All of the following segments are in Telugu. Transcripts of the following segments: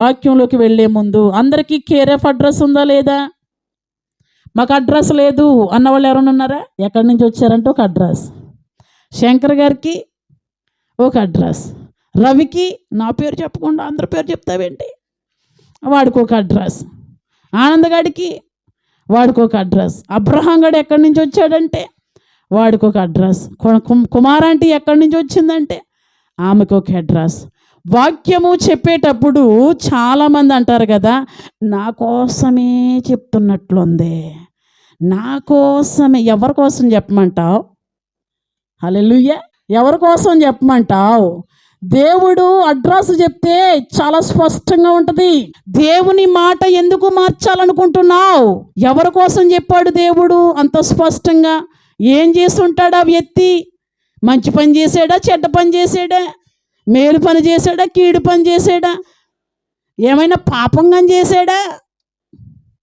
వాక్యంలోకి వెళ్ళే ముందు అందరికీ కేర్ అడ్రస్ ఉందా లేదా? మాకు అడ్రస్ లేదు. అన్నవాళ్ళు ఎవరైనా ఉన్నారా? ఎక్కడి నుంచి వచ్చారంటే ఒక అడ్రస్ శంకర్ గారికి ఒక అడ్రస్ రవికి నా పేరు చెప్పకుండా అందరి పేరు చెప్తావేంటి? వాడికి ఒక అడ్రస్ ఆనందగాడికి వాడికి ఒక అడ్రస్ అబ్రహాం గడు ఎక్కడి నుంచి వచ్చాడంటే వాడికి ఒక అడ్రస్ కుమార్ కు- కుమారాంటి ఎక్కడి నుంచి వచ్చిందంటే ఆమెకు ఒక అడ్రస్ వాక్యము చెప్పేటప్పుడు చాలామంది అంటారు కదా నా కోసమే చెప్తున్నట్లుంది. నా కోసమే. ఎవరి కోసం చెప్పమంటావు? అలెలుయ్య ఎవరి కోసం చెప్పమంటావు? దేవుడు అడ్రస్ చెప్తే చాలా స్పష్టంగా ఉంటుంది. దేవుని మాట ఎందుకు మార్చాలనుకుంటున్నావు? ఎవరి కోసం చెప్పాడు దేవుడు అంత స్పష్టంగా? ఏం చేసి ఉంటాడు ఆ వ్యక్తి? మంచి పని చేసాడా చెడ్డ పని చేసాడా మేలు పని చేసాడా కీడు పని చేశాడా? ఏమైనా పాపంగా చేశాడా?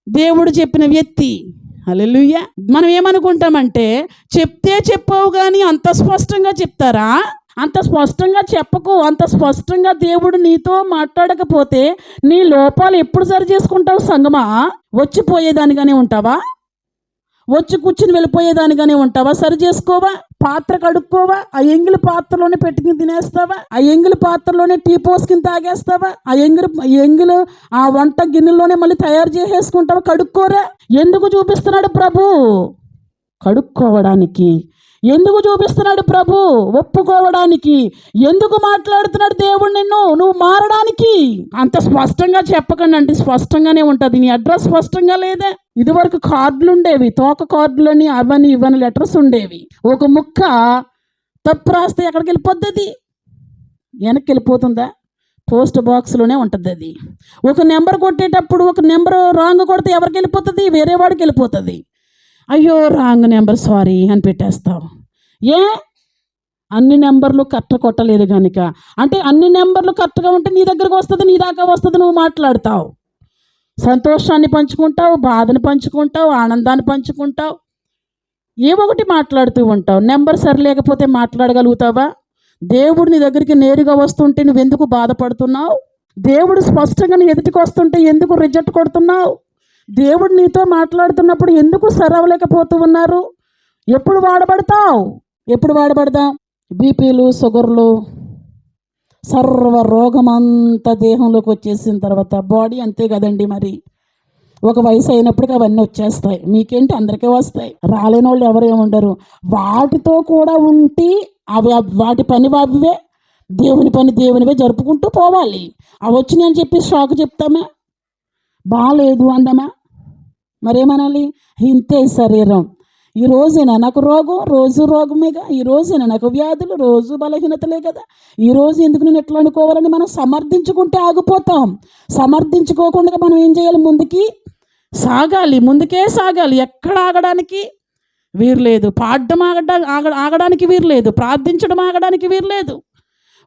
దేవుడు చెప్పిన వ్యక్తి. అలెలుయ్య మనం ఏమనుకుంటామంటే చెప్తే చెప్పావు కానీ అంత స్పష్టంగా చెప్తారా? అంత స్పష్టంగా చెప్పకు. అంత స్పష్టంగా దేవుడు నీతో మాట్లాడకపోతే నీ లోపాలు ఎప్పుడు సరి చేసుకుంటావు సంగమా? వచ్చిపోయేదానిగానే ఉంటావా? వచ్చి కూర్చుని వెళ్ళిపోయేదానిగానే ఉంటావా? సరి చేసుకోవా? పాత్ర కడుక్కోవా? ఆ ఎంగిలి పాత్రలోనే పెట్టుకుని తినేస్తావా? ఆ ఎంగిలి పాత్రలోనే టీ పోసుకుని తాగేస్తావా? ఆ ఎంగిలి ఎంగిలి ఆ వంట గిన్నెలోనే మళ్ళీ తయారు చేసేసుకుంటావా? కడుక్కోరా? ఎందుకు చూపిస్తున్నాడు ప్రభు? కడుక్కోవడానికి ఎందుకు చూపిస్తున్నాడు ప్రభు? ఒప్పుకోవడానికి. ఎందుకు మాట్లాడుతున్నాడు దేవుడు నిన్ను? నువ్వు మారడానికి. అంత స్పష్టంగా చెప్పకండి అంటే స్పష్టంగానే ఉంటుంది. నీ అడ్రస్ స్పష్టంగా లేదే. ఇదివరకు కార్డులు ఉండేవి తోక కార్డులని అవని ఇవని లెటర్స్ ఉండేవి. ఒక ముక్క తప్పు రాస్తే ఎక్కడికి వెళ్ళిపోద్ది వెనక్కి వెళ్ళిపోతుందా? పోస్ట్ బాక్స్లోనే ఉంటుంది అది. ఒక నెంబర్ కొట్టేటప్పుడు ఒక నెంబర్ రాంగ్ కొడితే ఎవరికి వెళ్ళిపోతుంది? వేరే వాడికి వెళ్ళిపోతుంది. అయ్యో రాంగ్ నెంబర్ సారీ అని పెట్టేస్తావు ఏ? అన్ని నెంబర్లు కరెక్ట్ కొట్టలేదు కనుక అంటే అన్ని నెంబర్లు కరెక్ట్గా ఉంటే నీ దగ్గరకు వస్తుంది నీ దాకా వస్తుంది నువ్వు మాట్లాడతావు. సంతోషాన్ని పంచుకుంటావు బాధను పంచుకుంటావు ఆనందాన్ని పంచుకుంటావు. ఏ ఒకటి మాట్లాడుతూ ఉంటావు. నెంబర్ సరిలేకపోతే మాట్లాడగలుగుతావా? దేవుడు నీ దగ్గరికి నేరుగా వస్తుంటే నువ్వు ఎందుకు బాధపడుతున్నావు? దేవుడు స్పష్టంగా నీ ఎదుటికి వస్తుంటే ఎందుకు రిజెక్ట్ కొడుతున్నావు? దేవుడు నీతో మాట్లాడుతున్నప్పుడు ఎందుకు సరవలేకపోతూ ఉన్నారు ఎప్పుడు వాడబడతావు? ఎప్పుడు వాడబడదాం బీపీలు షుగర్లు సర్వ రోగం అంతా దేహంలోకి వచ్చేసిన తర్వాత బాడీ అంతే కదండి మరి. ఒక వయసు అయినప్పటికీ అవన్నీ వచ్చేస్తాయి. మీకేంటి? అందరికీ వస్తాయి. రాలేని వాళ్ళు ఎవరు ఉండరు. వాటితో కూడా ఉండి అవి వాటి పని అవివే. దేవుని పని దేవునివే జరుపుకుంటూ పోవాలి. అవి వచ్చినాయని చెప్పి షాక్ చెప్తామా? బాగాలేదు అందమా మరేమనాలి? ఇంతే శరీరం. ఈ రోజేనా నాకు రోగం రోజు రోగమేగా. ఈ రోజేనా నాకు వ్యాధులు రోజు బలహీనతలే కదా. ఈ రోజు ఎందుకు నేను ఎట్లా అనుకోవాలని మనం సమర్థించుకుంటే ఆగిపోతాం. సమర్థించుకోకుండా మనం ఏం చేయాలి? ముందుకి సాగాలి. ముందుకే సాగాలి. ఎక్కడ ఆగడానికి వీర్లేదు పాడడం ఆగడా ఆగ ఆగడానికి వీర్లేదు ప్రార్థించడం ఆగడానికి వీర్లేదు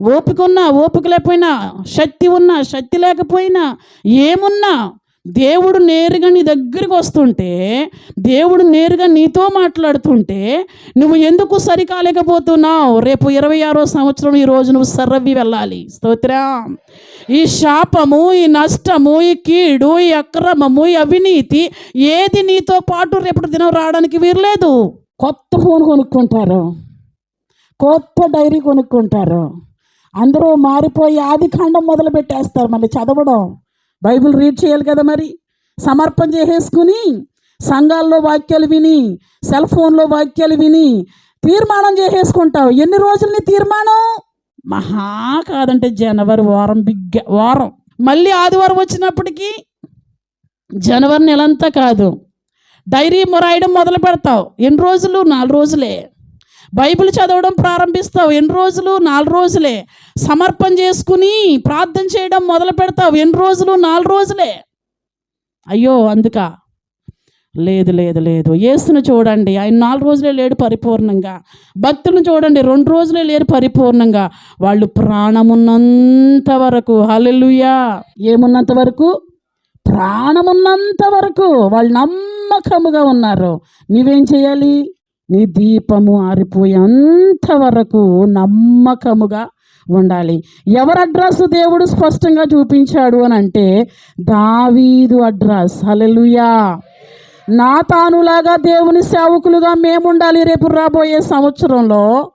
ఓపిక ఉన్నా ఓపిక లేకపోయినా శక్తి ఉన్నా శక్తి లేకపోయినా ఏమున్నా దేవుడు నేరుగా నీ దగ్గరికి వస్తుంటే దేవుడు నేరుగా నీతో మాట్లాడుతుంటే నువ్వు ఎందుకు సరికాలేకపోతున్నావు? రేపు ఇరవై ఆరో సంవత్సరం ఈ రోజు నువ్వు సర్రవి వెళ్ళాలి. స్తోత్రం. ఈ శాపము ఈ నష్టము ఈ కీడు ఈ అక్రమము ఈ అవినీతి ఏది నీతో పాటు రేపటి దినం రావడానికి వీరలేదు కొత్త ఫోన్ కొనుక్కుంటారు. కొత్త డైరీ కొనుక్కుంటారు. అందరూ మారిపోయి ఆది కాండం మొదలు పెట్టేస్తారు మళ్ళీ చదవడం. బైబిల్ రీడ్ చేయాలి కదా మరి? సమర్పణ చేసేసుకుని సంఘాల్లో వాక్యాలు విని సెల్ ఫోన్లో వాక్యాలు విని తీర్మానం చేసేసుకుంటావు. ఎన్ని రోజులు నీ తీర్మానం? మహా కాదంటే జనవరి వారం బిగ్గ వారం. మళ్ళీ ఆదివారం వచ్చినప్పటికీ జనవరి నెలంతా కాదు. డైరీ రాయడం మొదలు పెడతావు. ఎన్ని రోజులు? నాలుగు రోజులే. బైబిల్ చదవడం ప్రారంభిస్తావు. ఎన్ని రోజులు? నాలుగు రోజులే. సమర్పణ చేసుకుని ప్రార్థన చేయడం మొదలు పెడతావు. ఎన్ని రోజులు? నాలుగు రోజులే. అయ్యో అందుక. లేదు లేదు లేదు. యేసును చూడండి. ఆయన నాలుగు రోజులే లేడు పరిపూర్ణంగా. భక్తులను చూడండి. రెండు రోజులే లేరు పరిపూర్ణంగా. వాళ్ళు ప్రాణమున్నంత వరకు. హలెలుయా ఏమున్నంత వరకు? ప్రాణమున్నంత వరకు. వాళ్ళు నమ్మకముగా ఉన్నారు. నువ్వేం చేయాలి? నీ దీపము ఆరిపోయేంత వరకు నమ్మకముగా ఉండాలి. ఎవరి అడ్రస్ దేవుడు స్పష్టంగా చూపించాడు అని అంటే దావీదు అడ్రస్. హలలుయా నా తానులాగా దేవుని సేవకులుగా మేము ఉండాలి రేపు రాబోయే సంవత్సరంలో.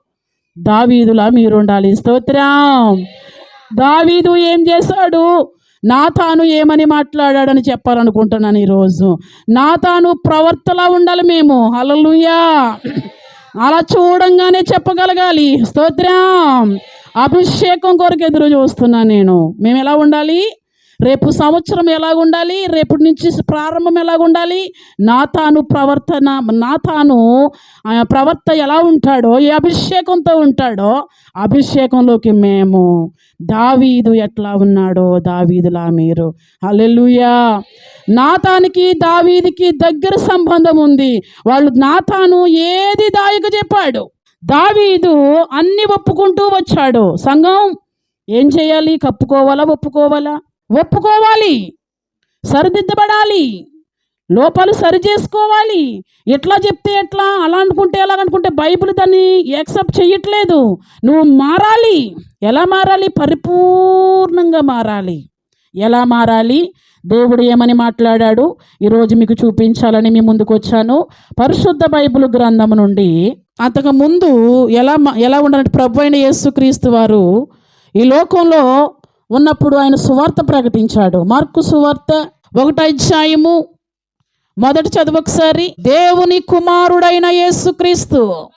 దావీదులా మీరు ఉండాలి స్తోత్రం. దావీదు ఏం చేశాడు? నా తాను ఏమని మాట్లాడాడని చెప్పాలనుకుంటున్నాను ఈరోజు? నా తాను ప్రవర్తలా ఉండాలి మేము. హల్లెలూయా. అలా చూడంగానే చెప్పగలగాలి. స్తోత్రం. అభిషేకం కొరకు ఎదురు చూస్తున్నాను నేను. మేము ఎలా ఉండాలి? రేపు సంవత్సరం ఎలా ఉండాలి? రేపటి నుంచి ప్రారంభం ఎలాగుండాలి నాతాను నా తాను ప్రవర్తన నా తాను ఆ ప్రవర్త ఎలా ఉంటాడో ఏ అభిషేకంతో ఉంటాడో అభిషేకంలోకి మేము. దావీదు ఎట్లా ఉన్నాడో దావీదులా మీరు. అల్లెలుయా నాతానికి దావీదికి దగ్గర సంబంధం ఉంది. వాళ్ళు నాతాను ఏది దాయకు చెప్పాడు? దావీదు అన్ని ఒప్పుకుంటూ వచ్చాడు. సంఘం ఏం చేయాలి? కప్పుకోవాలా ఒప్పుకోవాలా? ఒప్పుకోవాలి సరిదిద్దబడాలి లోపాలు సరి చేసుకోవాలి ఎట్లా చెప్తే ఎట్లా అలా అనుకుంటే ఎలా అనుకుంటే బైబిల్ దాన్ని యాక్సెప్ట్ చేయట్లేదు నువ్వు మారాలి. ఎలా మారాలి? పరిపూర్ణంగా మారాలి. ఎలా మారాలి? దేవుడు ఏమని మాట్లాడాడు? ఈరోజు మీకు చూపించాలని మీ ముందుకు వచ్చాను. పరిశుద్ధ బైబిల్ గ్రంథం నుండి అంతకు ముందు ఎలా ఎలా ఉండాలంటే ప్రభు అయిన యేసుక్రీస్తు వారు ఈ లోకంలో ఉన్నప్పుడు ఆయన సువార్త ప్రకటించాడు. మార్కు సువార్త ఒకట అధ్యాయము మొదటి చదువు ఒకసారి దేవుని కుమారుడైన యేసుక్రీస్తు.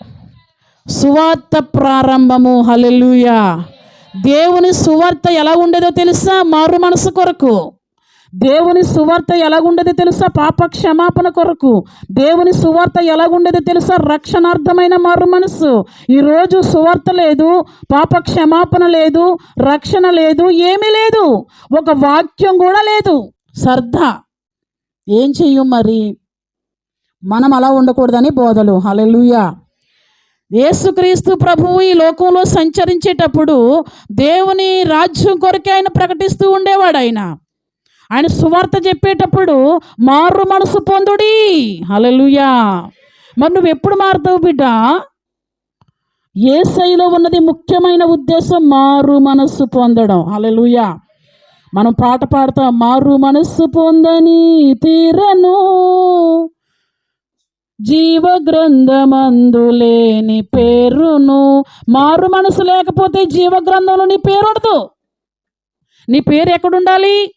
సువార్త ప్రారంభము. హలెలుయా దేవుని సువార్త ఎలా ఉండేదో తెలుసా? మారు మనసు కొరకు. దేవుని సువార్త ఎలాగుండదు తెలుసా? పాప క్షమాపణ కొరకు. దేవుని సువార్త ఎలాగుండదు తెలుసా? రక్షణార్థమైన మరు మనసు ఈరోజు సువార్త లేదు పాప క్షమాపణ లేదు రక్షణ లేదు ఏమీ లేదు. ఒక వాక్యం కూడా లేదు. సర్దా ఏం చెయ్యం మరి? మనం అలా ఉండకూడదని బోధలు. హలలుయా యేసుక్రీస్తు ప్రభువు ఈ లోకంలో సంచరించేటప్పుడు దేవుని రాజ్యం కొరకే ఆయన ప్రకటిస్తూ ఉండేవాడు ఆయన. ఆయన సువార్త చెప్పేటప్పుడు మారు మనసు పొందుడి. హల్లెలూయా. మరి నువ్వు ఎప్పుడు మారుతావు బిడ్డ? ఏ శైలో ఉన్నది ముఖ్యమైన ఉద్దేశం మారు మనస్సు పొందడం. హల్లెలూయా. మనం పాట పాడతాం మారు మనస్సు పొందని తీరను జీవ గ్రంథమందు లేని పేరును. మారు మనసు లేకపోతే జీవ గ్రంథంలో నీ పేరు ఉండదు. నీ పేరు ఎక్కడుండాలి?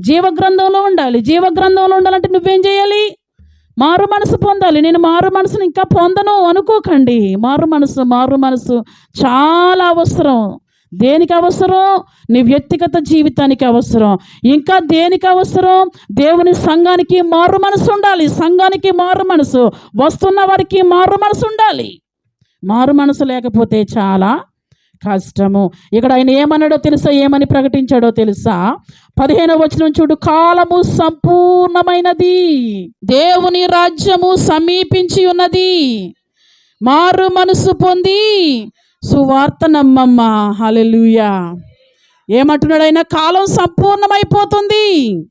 జీవగ్రంథంలో ఉండాలి. జీవగ్రంథంలో ఉండాలంటే నువ్వేం చేయాలి? మారు మనసు పొందాలి. నేను మారు మనసుని ఇంకా పొందను అనుకోకండి. మారు మనసు మారు మనసు చాలా అవసరం. దేనికి అవసరం? నీ వ్యక్తిగత జీవితానికి అవసరం. ఇంకా దేనికి అవసరం? దేవుని సంఘానికి మారు మనసు ఉండాలి. సంఘానికి మారు మనసు. వస్తున్న వారికి మారు మనసు ఉండాలి. మారు మనసు లేకపోతే చాలా కష్టము. ఇక్కడ ఆయన ఏమన్నాడో తెలుసా? ఏమని ప్రకటించాడో తెలుసా? పదిహేను వచనం చూడు కాలము సంపూర్ణమైనది దేవుని రాజ్యము సమీపించి ఉన్నది. మారు మనసు పొంది సువార్త నమ్మమ్మ. హల్లెలూయా. ఏమంటున్నాడు ఆయన? కాలం సంపూర్ణమైపోతుంది.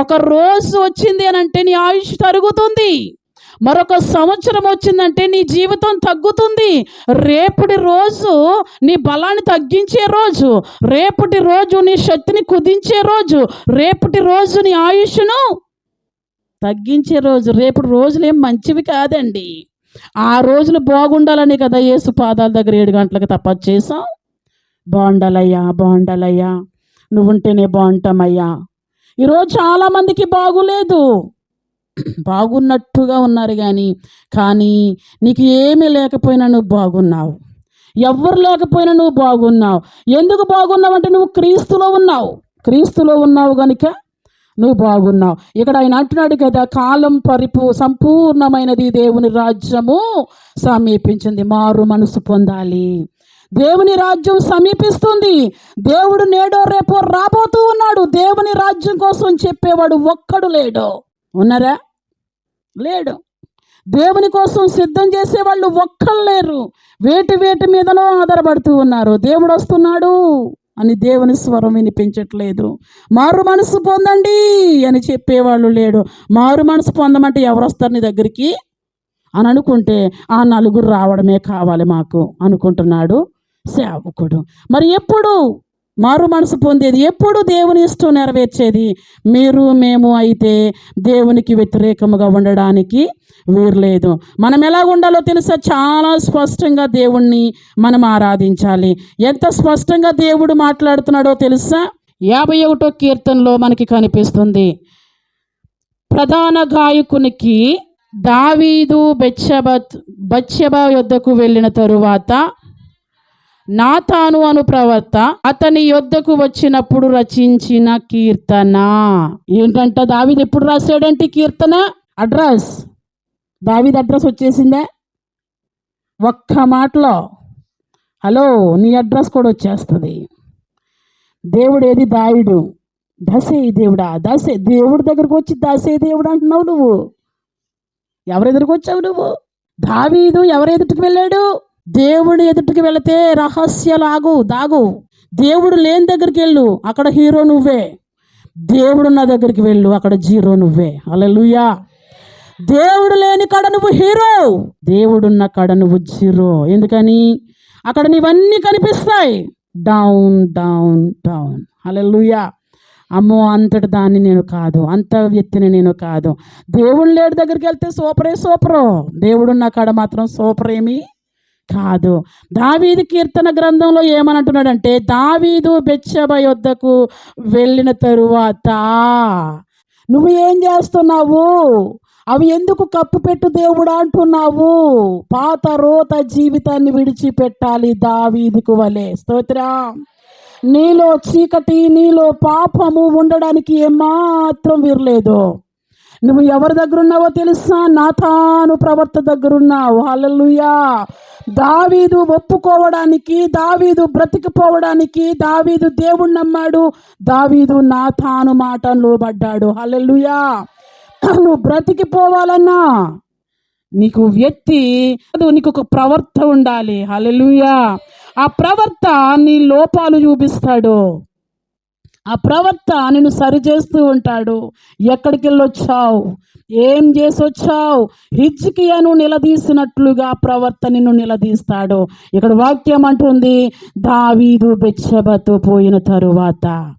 ఒక రోజు వచ్చింది అని అంటే నీ ఆయుష్ తరుగుతుంది. మరొక సంవత్సరం వచ్చిందంటే నీ జీవితం తగ్గుతుంది. రేపటి రోజు నీ బలాన్ని తగ్గించే రోజు రేపటి రోజు నీ శక్తిని కుదించే రోజు రేపటి రోజు నీ ఆయుష్ను తగ్గించే రోజు. రేపటి రోజులు ఏం మంచివి కాదండి. ఆ రోజులు బాగుండాలని కదా యేసు పాదాల దగ్గర ఏడు గంటలకు తప్ప చేసాం బాగుండాలయ్యా బాగుండాలయ్యా. నువ్వుంటేనే బాగుంటామయ్యా. ఈరోజు చాలామందికి బాగులేదు. బాగున్నట్టుగా ఉన్నారు కానీ కానీ నీకు ఏమీ లేకపోయినా నువ్వు బాగున్నావు. ఎవ్వరు లేకపోయినా నువ్వు బాగున్నావు. ఎందుకు బాగున్నావు అంటే నువ్వు క్రీస్తులో ఉన్నావు. క్రీస్తులో ఉన్నావు కనుక నువ్వు బాగున్నావు. ఇక్కడ ఆయన అంటున్నాడు కదా కాలం పరిపు సంపూర్ణమైనది దేవుని రాజ్యము సమీపించింది. మారు మనసు పొందాలి. దేవుని రాజ్యం సమీపిస్తుంది. దేవుడు నేడో రేపో రాబోతూ ఉన్నాడు. దేవుని రాజ్యం కోసం చెప్పేవాడు ఒక్కడు లేడో. ఉన్నారా? లేడు. దేవుని కోసం సిద్ధం చేసేవాళ్ళు ఒక్కరు లేరు. వేటి వేటి మీదనో ఆధారపడుతూ ఉన్నారు. దేవుడు వస్తున్నాడు అని దేవుని స్వరం వినిపించట్లేదు. మారు మనసు పొందండి అని చెప్పేవాళ్ళు లేడు. మారు మనసు పొందమంటే ఎవరు వస్తారు నీ దగ్గరికి? అని అనుకుంటే ఆ నలుగురు రావడమే కావాలి మాకు అనుకుంటున్నాడు సేవకుడు. మరి ఎప్పుడు? మారు మనసు పొందేది ఎప్పుడు దేవుని ఇష్టం నెరవేర్చేది. మీరు మేము అయితే దేవునికి వ్యతిరేకముగా ఉండడానికి వీర్లేదు. మనం ఎలా ఉండాలో తెలుసా? చాలా స్పష్టంగా దేవుణ్ణి మనం ఆరాధించాలి. ఎంత స్పష్టంగా దేవుడు మాట్లాడుతున్నాడో తెలుసా? యాభై ఒకటో కీర్తనలో మనకి కనిపిస్తుంది. ప్రధాన గాయకునికి దావీదు బెచ్చబ బత్షెబ యొద్దకు వెళ్ళిన తరువాత నాతాను అను ప్రవక్త అతని యొద్దకు వచ్చినప్పుడు రచించిన కీర్తన. ఏంటంట దావీదు ఎప్పుడు రాశాడంటే కీర్తన? అడ్రస్. దావీద్ అడ్రస్ వచ్చేసిందే? ఒక్క మాటలో. హలో నీ అడ్రస్ కూడా వచ్చేస్తుంది. దేవుడు ఏది? దాయుడు దశే దేవుడా? దశే దేవుడి దగ్గరకు వచ్చి దాసే దేవుడు అంటున్నావు నువ్వు. ఎవరి ఎదురుకు వచ్చావు నువ్వు? దావీదు ఎవరి ఎదుటికి వెళ్ళాడు? దేవుడి ఎదుటికి వెళితే రహస్యలాగు దాగు. దేవుడు లేని దగ్గరికి వెళ్ళు అక్కడ హీరో నువ్వే. దేవుడున్న దగ్గరికి వెళ్ళు అక్కడ జీరో నువ్వే. అలలుయా దేవుడు లేని కాడ నువ్వు హీరో. దేవుడున్న కాడ నువ్వు జీరో. ఎందుకని? అక్కడ నీవన్నీ కనిపిస్తాయి. Down down down. అలలుయా అమ్మో అంతటి దాన్ని నేను కాదు అంత వ్యక్తిని నేను కాదు. దేవుడు లేడి దగ్గరికి వెళ్తే సూపరే సూపరు. దేవుడున్న కాడ మాత్రం సూపర్ ఏమీ కాదు. దావీదు కీర్తన గ్రంథంలో ఏమనంటున్నాడంటే దావీదు బెచ్చబ యొద్దకు వెళ్ళిన తరువాత నువ్వు ఏం చేస్తున్నావు? అవి ఎందుకు కప్పు పెట్టు దేవుడా అంటున్నావు? పాత రోత జీవితాన్ని విడిచిపెట్టాలి దావీదుకు వలె. స్తోత్రా. నీలో చీకటి నీలో పాపము ఉండడానికి ఏమాత్రం విరలేదు. నువ్వు ఎవరి దగ్గర ఉన్నావో తెలుసా? నాథాను ప్రవర్త దగ్గర ఉన్నావు హలలుయా దావీదు ఒప్పుకోవడానికి దావీదు బ్రతికిపోవడానికి దావీదు దేవుణ్ణి నమ్మాడు. దావీదు నాథాను మాట లోబడ్డాడు. హలలుయా నువ్వు బ్రతికిపోవాలన్నా నీకు వ్యక్తి నీకు ఒక ప్రవర్త ఉండాలి. హలలుయా ఆ ప్రవర్త నీ లోపాలు చూపిస్తాడు. ఆ ప్రవర్త నిన్ను సరిచేస్తూ ఉంటాడు. ఎక్కడికి వెళ్ళొచ్చావు ఏం చేసి వచ్చావు హిజ్కియను నిలదీసినట్లుగా ప్రవర్త నిన్ను నిలదీస్తాడు. ఇక్కడ వాక్యం అంటుంది దావీదు బెచ్చబతో పోయిన తరువాత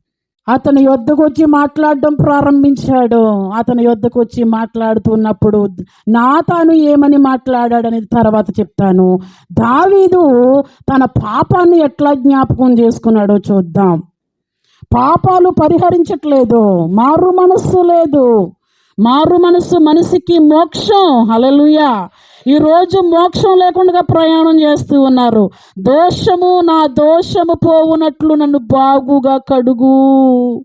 అతని యొద్దకు వచ్చి మాట్లాడడం ప్రారంభించాడు. అతని యొద్దకు వచ్చి మాట్లాడుతున్నప్పుడు నా తాను ఏమని మాట్లాడాడనేది తర్వాత చెప్తాను. దావీదు తన పాపాన్ని ఎట్లా జ్ఞాపకం చేసుకున్నాడో చూద్దాం. పాపాలు పరిహరించట్లేదు. మారు మనస్సు లేదు. మారు మనస్సు మనిషికి మోక్షం. హలలుయా ఈరోజు మోక్షం లేకుండా ప్రయాణం చేస్తూ ఉన్నారు. దోషము నా దోషము పోవునట్లు నన్ను బాగుగా కడుగు.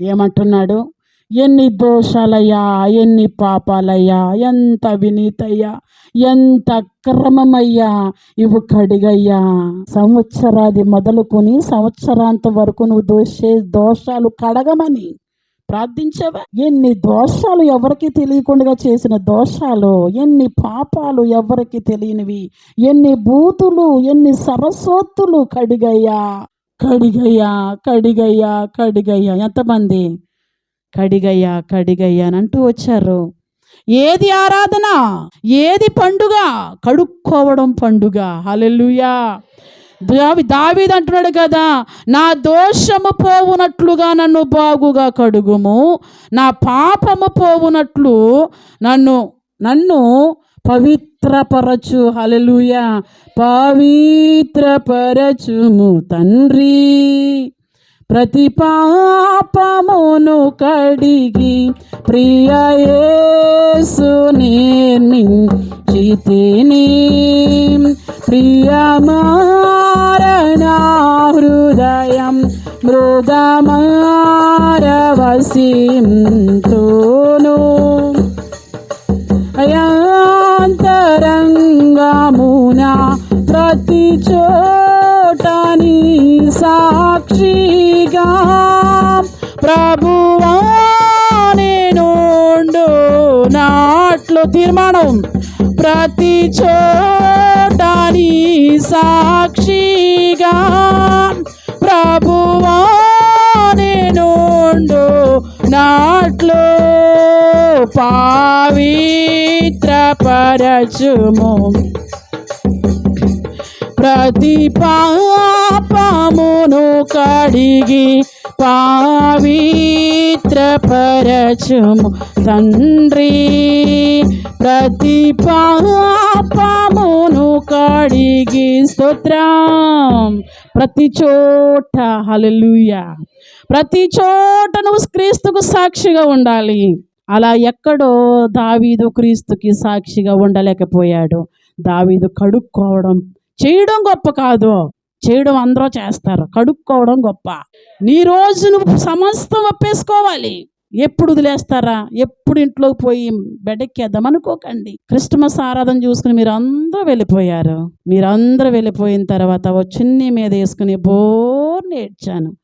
ఏమంటున్నాడు? ఎన్ని దోషాలయ్యా ఎన్ని పాపాలయ్యా ఎంత వినీతయ్యా ఎంత క్రమమయ్యా ఇవి కడిగయ్యా. సంవత్సరాది మొదలుకొని సంవత్సరాంత వరకు నువ్వు దోషే దోషాలు కడగమని ప్రార్థించావా? ఎన్ని దోషాలు ఎవరికి తెలియకుండా చేసిన దోషాలు ఎన్ని పాపాలు ఎవరికి తెలియనివి ఎన్ని బూతులు ఎన్ని సరస్వత్తులు కడిగయ్యా. కడిగయ్యా కడిగయ్యా కడిగయ్యా. ఎంతమంది? కడిగయ్యా కడిగయ్యా అని అంటూ వచ్చారు. ఏది ఆరాధన? ఏది పండుగ? కడుక్కోవడం పండుగ. హల్లెలూయా. దావి దావీదు అంటున్నాడు కదా నా దోషము పోవునట్లుగా నన్ను బాగుగా కడుగుము. నా పాపము పోవునట్లు నన్ను నన్ను పవిత్రపరచు. హలలుయ పవిత్రపరచుము తండ్రి. ప్రతి పాపమును కడిగి ప్రియ యేసు నిర్మించితిని ప్రియమారణ హృదయం మృగమారవసింతును యాంతరంగమున ప్రతి చోటని సాక్షి ప్రభువా నేనుండు నాట్లు తీర్మానం. ప్రతి చోటాని సాక్షిగా. ప్రభువా నేనుండు నాట్లు పావిత్రపరచుము. ప్రతి పాపమును కడిగి పవిత్రపరచుము. తండ్రి ప్రతి పాపమును కడిగి స్తోత్రం. ప్రతి చోట హల్లెలూయా. ప్రతి చోట నువ్వు క్రీస్తుకు సాక్షిగా ఉండాలి. అలా ఎక్కడో దావీదు క్రీస్తుకి సాక్షిగా ఉండలేకపోయాడు. దావీదు కడుక్కోవడం చేయడం గొప్ప కాదు. చేయడం అందరూ చేస్తారు. కడుక్కోవడం గొప్ప. నీ రోజు నువ్వు సమస్తం ఒప్పేసుకోవాలి. ఎప్పుడు వదిలేస్తారా? ఎప్పుడు ఇంట్లోకి పోయి బెడెక్కేద్దాం అనుకోకండి. క్రిస్టమస్ ఆరాధన చూసుకుని మీరు అందరూ వెళ్ళిపోయారు. మీరందరూ వెళ్ళిపోయిన తర్వాత ఓ చిన్ని మీద వేసుకుని బోర్ని ఏడ్చాను.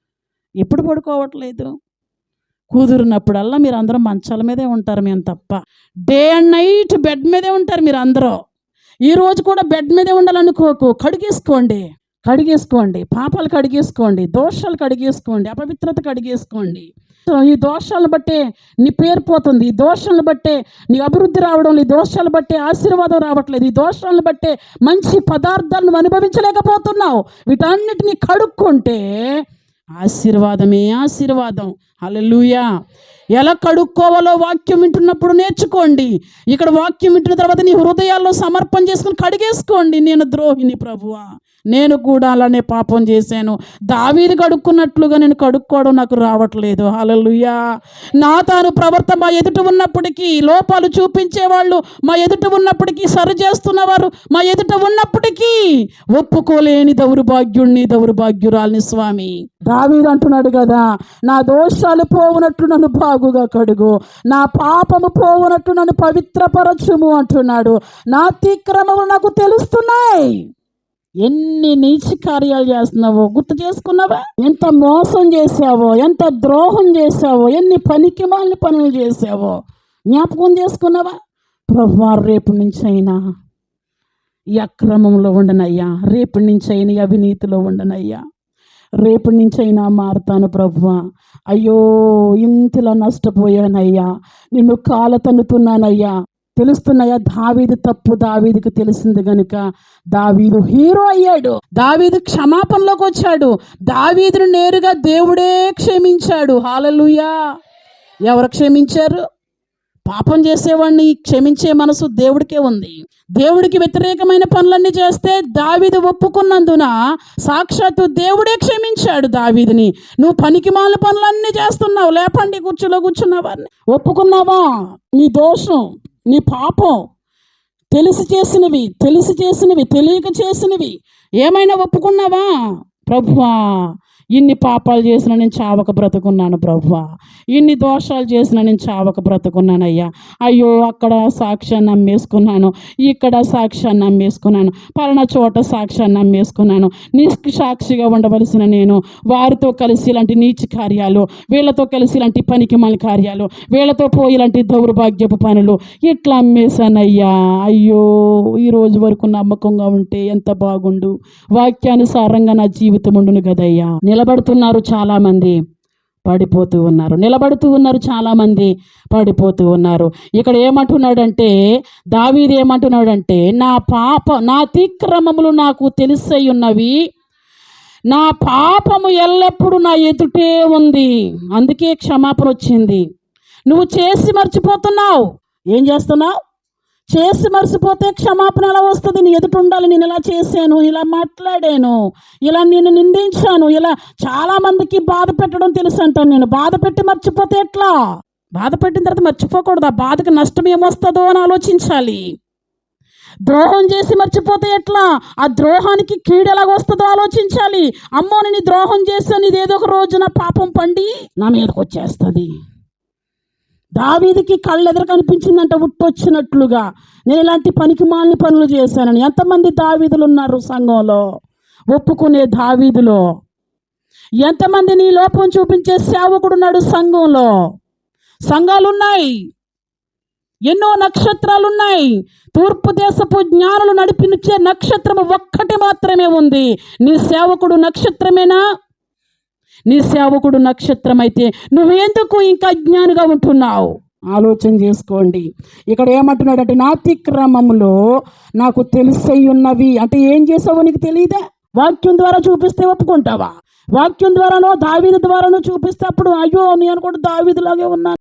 ఎప్పుడు పడుకోవట్లేదు. కూదురున్నప్పుడల్లా మీరు అందరూ మంచాల మీదే ఉంటారు మేము తప్ప. డే అండ్ నైట్ బెడ్ మీదే ఉంటారు మీరు అందరూ ఈరోజు కూడా బెడ్ మీదే ఉండాలనుకోకు. కడిగేసుకోండి. కడిగేసుకోండి. పాపాలు కడిగేసుకోండి. దోషాలు కడిగేసుకోండి. అపవిత్రత కడిగేసుకోండి. ఈ దోషాలను బట్టే నీ పేరు పోతుంది. ఈ దోషాలను బట్టే నీ అభివృద్ధి రావడం ఈ దోషాలు బట్టే ఆశీర్వాదం రావట్లేదు. ఈ దోషాలను బట్టే మంచి పదార్థాలను అనుభవించలేకపోతున్నావు. వీటన్నిటిని కడుక్కుంటే ఆశీర్వాదమే ఆశీర్వాదం. అలలుయా ఎలా కడుక్కోవాలో వాక్యం వింటున్నప్పుడు నేర్చుకోండి. ఇక్కడ వాక్యం వింటున్న తర్వాత నీ హృదయాల్లో సమర్పణ చేసుకుని కడిగేసుకోండి. నేను ద్రోహిని ప్రభువా. నేను కూడా అలానే పాపం చేశాను. దావీది కడుక్కున్నట్లుగా నేను కడుక్కోవడం నాకు రావట్లేదు. అలలుయా నా తాను ప్రవర్తన మా ఎదుట ఉన్నప్పటికీ లోపాలు చూపించేవాళ్ళు మా ఎదుట ఉన్నప్పటికీ సరి చేస్తున్నవారు మా ఎదుట ఉన్నప్పటికీ ఒప్పుకోలేని దౌర్భాగ్యుణ్ణి దౌర్భాగ్యురాల్ని స్వామి. దావీదు అంటున్నాడు కదా నా దోషాలు పోవునట్లు నన్ను బాగుగా కడుగు నా పాపము పోవునట్లు నన్ను పవిత్రపరచుము అంటున్నాడు. నా అతిక్రమములు నాకు తెలుస్తున్నాయి. ఎన్ని నీచ కార్యాలు చేస్తున్నావో గుర్తు చేసుకున్నావా? ఎంత మోసం చేసావో ఎంత ద్రోహం చేసావో ఎన్ని పనికి మాలిన పనులు చేసావో జ్ఞాపకం చేసుకున్నావా? ప్రభా రేపు నుంచి అయినా ఈ అక్రమంలో ఉండనయ్యా. రేపు నుంచి అయినా ఈ అవినీతిలో ఉండనయ్యా. రేపు నుంచి అయినా మారుతాను ప్రభువ అయ్యో ఇంతలా నష్టపోయానయ్యా. నిన్ను కాల తన్నుతున్నానయ్యా తెలుస్తున్నాయా? దావీదు తప్పు దావీదుకి తెలిసింది గనుక దావీదు హీరో అయ్యాడు. దావీదు క్షమాపణలోకి వచ్చాడు. దావీదును నేరుగా దేవుడే క్షమించాడు. హాలలుయా. ఎవరు క్షమించారు? పాపం చేసేవాడిని క్షమించే మనసు దేవుడికే ఉంది. దేవుడికి వ్యతిరేకమైన పనులన్నీ చేస్తే దావీదు ఒప్పుకున్నందున సాక్షాత్తు దేవుడే క్షమించాడు దావీదిని. నువ్వు పనికిమాల పనులన్నీ చేస్తున్నావు. లేపండి కూర్చులో కూర్చున్నావాన్ని ఒప్పుకున్నావా? నీ దోషం. నీ పాపం తెలిసి చేసినవి తెలిసి చేసినవి తెలియక చేసినవి. ఏమైనా ఒప్పుకున్నావా? ప్రభువా ఇన్ని పాపాలు చేసిన నేను చావక బ్రతుకున్నాను ప్రభువా. ఇన్ని దోషాలు చేసిన నేను చావక బ్రతుకున్నానయ్యా. అయ్యో అక్కడ సాక్ష్యాన్ని నమ్మేసుకున్నాను. ఇక్కడ సాక్ష్యాన్ని నమ్మేసుకున్నాను. పలానా చోట సాక్ష్యాన్ని నమ్మేసుకున్నాను. నీ సాక్షిగా ఉండవలసిన నేను వారితో కలిసి ఇలాంటి నీచ కార్యాలు వీళ్ళతో కలిసి ఇలాంటి పనికి మళ్ళీ కార్యాలు వీళ్ళతో పోయి ఇలాంటి దౌర్భాగ్యపు పనులు ఇట్లా అమ్మేశానయ్యా. అయ్యో ఈ రోజు వరకు నమ్మకంగా ఉంటే ఎంత బాగుండు. వాక్యానుసారంగా నా జీవితం ఉండును కదయ్యా. నిలబడుతున్నారు చాలామంది. పడిపోతూ ఉన్నారు. నిలబడుతూ ఉన్నారు చాలామంది. పడిపోతూ ఉన్నారు. ఇక్కడ ఏమంటున్నాడంటే దావీది ఏమంటున్నాడంటే నా పాప నా అతిక్రమములు నాకు తెలిసై ఉన్నవి నా పాపము ఎల్లప్పుడూ నా ఎదుటే ఉంది. అందుకే క్షమాపణ వచ్చింది. నువ్వు చేసి మర్చిపోతున్నావు. ఏం చేస్తున్నావు? చేసి మర్చిపోతే క్షమాపణ ఎలా వస్తుంది? నీ ఎదుట ఉండాలి నేను ఇలా చేశాను ఇలా మాట్లాడాను ఇలా నేను నిందించాను ఇలా చాలా మందికి బాధ పెట్టడం తెలుసు అంటాను నేను. బాధ పెట్టి మర్చిపోతే ఎట్లా? బాధ పెట్టిన తర్వాత మర్చిపోకూడదు. ఆ బాధకు నష్టం ఏమొస్తుందో అని ఆలోచించాలి. ద్రోహం చేసి మర్చిపోతే ఎట్లా? ఆ ద్రోహానికి కీడు ఎలాగ వస్తుందో ఆలోచించాలి. అమ్మో నేను ద్రోహం చేశాను ఇది ఏదో ఒక రోజున పాపం పండి నా మీదకి వచ్చేస్తుంది. దావీదికి కళ్ళెదురు కనిపించిందంట ఉట్టొచ్చినట్లుగా. నేను ఇలాంటి పనికి మాలిన పనులు చేశానని. ఎంతమంది దావీదులు ఉన్నారు సంఘంలో? ఒప్పుకునే దావీదులో. ఎంతమంది నీ లోపం చూపించే సేవకుడు ఉన్నాడు సంఘంలో? సంఘాలు ఉన్నాయి ఎన్నో నక్షత్రాలు ఉన్నాయి తూర్పు దేశపు జ్ఞానులు నడిపించే నక్షత్రం ఒక్కటి మాత్రమే ఉంది. నీ సేవకుడు నక్షత్రమేనా? నీ సేవకుడు నక్షత్రమైతే నువ్వెందుకు ఇంకా అజ్ఞానిగా ఉంటున్నావు? ఆలోచన చేసుకోండి. ఇక్కడ ఏమంటున్నాడంటే నాతిక్రమములో నాకు తెలిసై ఉన్నవి అంటే ఏం చేసావో నీకు తెలియదా వాక్యం ద్వారా చూపిస్తే ఒప్పుకుంటావా? వాక్యం ద్వారానో దావీదు ద్వారానో చూపిస్తే అప్పుడు అయ్యో నేను కూడా దావిదిలాగే ఉన్నాను.